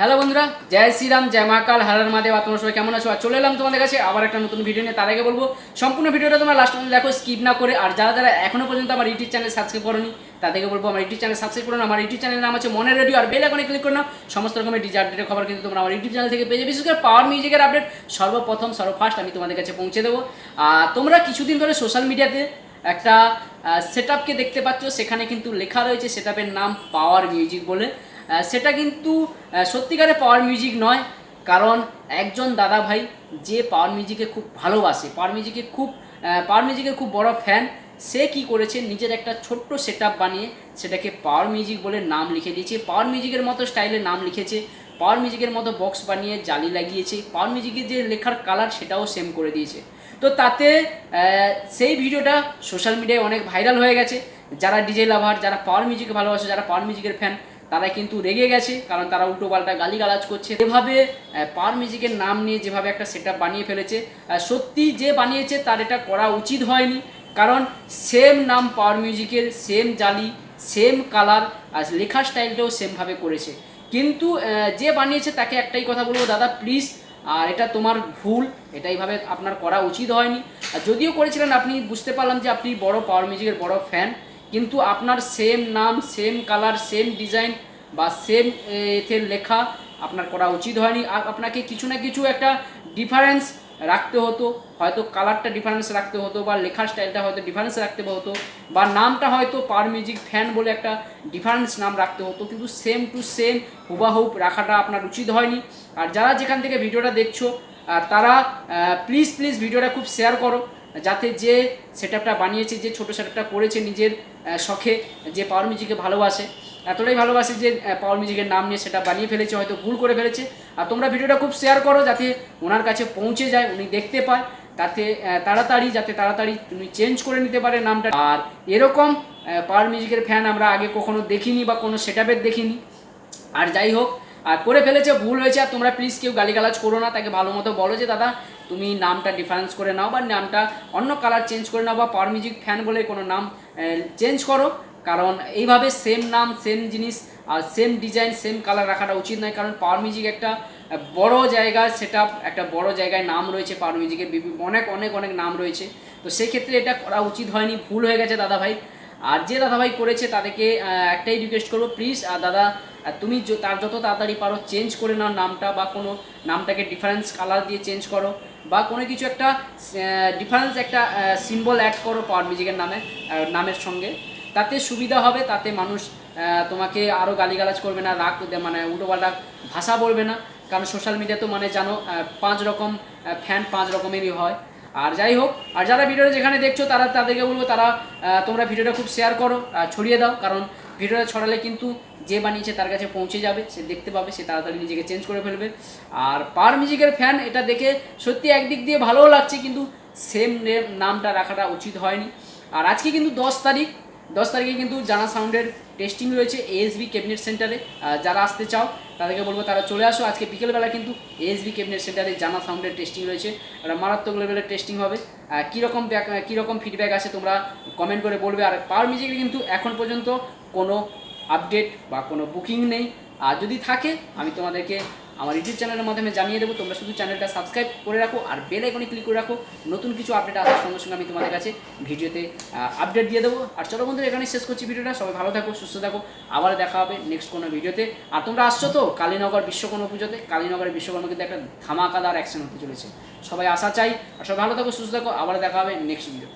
Hello বন্ধুরা, জয় শ্রীরাম, জয় মহাকাল হারার মাদেব আর তোমরা সবাই কেমন আছো আর চলে এলাম তোমাদের কাছে আবার একটা নতুন ভিডিও নিয়ে, তার আগে বলব, সম্পূর্ণ ভিডিওটা তোমরা লাস্ট দেখো স্কিপ না করে, আর যারা যারা এখনও পর্যন্ত আমার ইউটিউব চ্যানেল সাবস্ক্রাইব করোনি, তাদেরকে বলব, আমার ইউটিউব চ্যানেল সাবস্ক্রাইব করো না। আমার ইউটিউব চ্যানেলের নাম আছে মনে রেডিও আর বেল আইকনে ক্লিক করো না, সমস্ত রকমের ডিজে আপডেটের খবর কিন্তু তোমরা আমার ইউটিউব চ্যানেল থেকে পেয়ে যাবে, বিশেষ করে পাওয়ার মিউজিকের আপডেট সর্বপ্রথম, সর্বফার্স্ট আমি তোমাদের কাছে পৌঁছে দেবো আর তোমরা কিছুদিন ধরে সোশ্যাল মিডিয়াতে একটা সেট দেখতে পাচ্ছ, সেখানে কিন্তু লেখা রয়েছে সেট নাম পাওয়ার মিউজিক বলে সেটা কিন্তু সত্যিকারে পাওয়ার মিউজিক নয় কারণ একজন দাদা ভাই যে পাওয়ার মিউজিকে খুব ভালোবাসে পাওয়ার মিউজিকে খুব পাওয়ার মিউজিকের খুব বড় ফ্যান সে কি করেছে নিজের একটা ছোট্ট সেট বানিয়ে সেটাকে পাওয়ার মিউজিক বলে নাম লিখে দিয়েছে পাওয়ার মিউজিকের মতো স্টাইলে নাম লিখেছে পাওয়ার মিউজিকের মতো বক্স বানিয়ে জালি লাগিয়েছে পাওয়ার মিউজিকের যে লেখার কালার সেটাও সেম করে দিয়েছে তো তাতে সেই ভিডিওটা সোশ্যাল মিডিয়ায় অনেক ভাইরাল হয়ে গেছে যারা ডিজে লাভার যারা পাওয়ার মিউজিকে ভালোবাসে যারা পাওয়ার মিউজিকের ফ্যান তারা কিন্তু রেগে গেছে, কারণ তারা উল্টো পাল্টা গালিগালাজ করছে। এভাবে পাওয়ার মিউজিকের নাম নিয়ে যেভাবে একটা সেট বানিয়ে ফেলেছে সত্যি যে বানিয়েছে তার এটা করা উচিত হয়নি, কারণ সেম নাম পাওয়ার মিউজিকের সেম জালি সেম কালার আর লেখার স্টাইলটাও সেমভাবে করেছে। কিন্তু যে বানিয়েছে তাকে একটাই কথা বলব, দাদা প্লিজ আর এটা তোমার ভুল, এটা এইভাবে আপনার করা উচিত হয়নি। আর যদিও করেছিলেন, আপনি বুঝতে পারলাম যে আপনি বড় পাওয়ার মিউজিকের বড় ফ্যান কিন্তু আপনার সেম নাম সেম কালার সেম ডিজাইন বা সেম এতে লেখা আপনার করা উচিত হয়নি। আপনাকে কিছু না কিছু একটা ডিফারেন্স রাখতে হতো। হয়তো কালারটা ডিফারেন্স রাখতে হতো বা লেখার স্টাইলটা হয়তো ডিফারেন্স রাখতে হতো বা নামটা হয়তো পার মিউজিক ফ্যান বলে একটা ডিফারেন্স নাম রাখতে হতো। কিন্তু সেম টু সেম হুবাহুব রাখাটা আপনার উচিত হয়নি। আর যারা যেখান থেকে ভিডিওটা দেখছ তারা প্লিজ প্লিজ ভিডিওটা খুব শেয়ার করো। যাতে যে সেট বানিয়েছে, যে ছোটো সেট করেছে নিজের শখে, যে পাওয়ার মিউজিকে ভালোবাসে, এতটাই ভালোবাসে যে পাওয়ার মিউজিকের নাম নিয়ে সেটা বানিয়ে ফেলেছে, হয়তো ভুল করে ফেলেছে। আর তোমরা ভিডিওটা খুব শেয়ার করো যাতে ওনার কাছে পৌঁছে যায়, উনি দেখতে পায়। তাতে তাড়াতাড়ি, যাতে তাড়াতাড়ি তুমি চেঞ্জ করে নিতে পারে নামটা। আর এরকম পাওয়ার মিউজিকের ফ্যান আমরা আগে কখনো দেখিনি বা কোনো সেট দেখিনি। আর যাই হোক, আর করে ফেলেছে, ভুল হয়েছে। আর তোমরা প্লিজ কেউ গালিগালাজ করো না, তাকে ভালো মতো বলো যে, দাদা তুমি নামটা ডিফারেন্স করে নাও বা নামটা অন্য কালার চেঞ্জ করে নাও বা পাওয়ার মিউজিক ফ্যান বলে কোনো নাম চেঞ্জ করো। কারণ এইভাবে সেম নাম সেম জিনিস, আর সেম ডিজাইন সেম কালার রাখাটা উচিত নয়। কারণ পাওয়ার মিউজিক একটা বড় জায়গা, সেট একটা বড় জায়গায় নাম রয়েছে পাওয়ার মিউজিকের অনেক অনেক অনেক নাম রয়েছে। তো সেক্ষেত্রে এটা করা উচিত হয়নি, ভুল হয়ে গেছে দাদা ভাই আর যে দাদাভাই করেছে, তাদেরকে একটাই রিকোয়েস্ট করব প্লিজ আর দাদা তুমি তার যত তাড়াতাড়ি পারো চেঞ্জ করে নাও নামটা বা কোনো নামটাকে ডিফারেন্স কালার দিয়ে চেঞ্জ করো। বা কোনো কিছু একটা ডিফারেন্স একটা সিম্বল অ্যাড করো পাওয়ার মিউজিকের নামে নামের সঙ্গে। তাতে সুবিধা হবে, তাতে মানুষ তোমাকে আরও গালিগালাজ করবে না, রাগ মানে উল্টোপাল্টা ভাষা বলবে না। কারণ সোশ্যাল মিডিয়া তো মানে জানো পাঁচ রকম ফ্যান পাঁচ রকমেরই হয়। আর যাই হোক, আর যারা ভিডিওটা যেখানে দেখছ, তারা তাদেরকে বলব, তারা তোমরা ভিডিওটা খুব শেয়ার করো ছড়িয়ে দাও। কারণ ভিডিওটা ছড়ালে কিন্তু যে বানিয়েছে তার কাছে পৌঁছে যাবে, সে দেখতে পাবে, সে তাড়াতাড়ি নিজেকে চেঞ্জ করে ফেলবে। আর পার মিউজিকের ফ্যান এটা দেখে সত্যি একদিক দিয়ে ভালোও লাগছে, কিন্তু সেম নেম নামটা রাখাটা উচিত হয়নি। আর আজকে কিন্তু দশ তারিখ, দশ তারিখে কিন্তু জানা সাউন্ডের টেস্টিং রয়েছে এএসবি ক্যাবিনেট সেন্টারে যারা আসতে চাও তাদেরকে বলব, তারা চলে আসো। আজকে বিকেলবেলা কিন্তু এসবি ক্যাবিনেট সেন্টারে জানা সাউন্ডের টেস্টিং রয়েছে। একটা মারাত্মক লেভেলের টেস্টিং হবে। কীরকম কীরকম ফিডব্যাক আছে তোমরা কমেন্ট করে বলবে। আর পার মিউজিকের কিন্তু এখন পর্যন্ত কোনো আপডেট বা কোনো বুকিং নেই। আর যদি থাকে, আমি তোমাদেরকে আমার ইউটিউব চ্যানেলের মাধ্যমে জানিয়ে দেবো, তোমরা শুধু চ্যানেলটা সাবস্ক্রাইব করে রাখো আর বেল আইকনে ক্লিক করে রাখো। নতুন কিছু আপডেট আসার সঙ্গে সঙ্গে আমি তোমাদের কাছে ভিডিওতে আপডেট দিয়ে দেবো। আর চলো বন্ধুরা এখানে শেষ করছি ভিডিওটা। সবাই ভালো থাকো, সুস্থ থাকো। আবার দেখা হবে নেক্সট কোনো ভিডিওতে। আর তোমরা আসছো তো কালীনগর বিশ্বকর্মা পুজোতে? কালীনগরের বিশ্বকর্মা কিন্তু একটা ধামাকাদার অ্যাকশন হতে চলেছে। সবাই আসা চাই। আর সবাই ভালো থাকো, সুস্থ থাকো। আবার দেখা হবে নেক্সট ভিডিও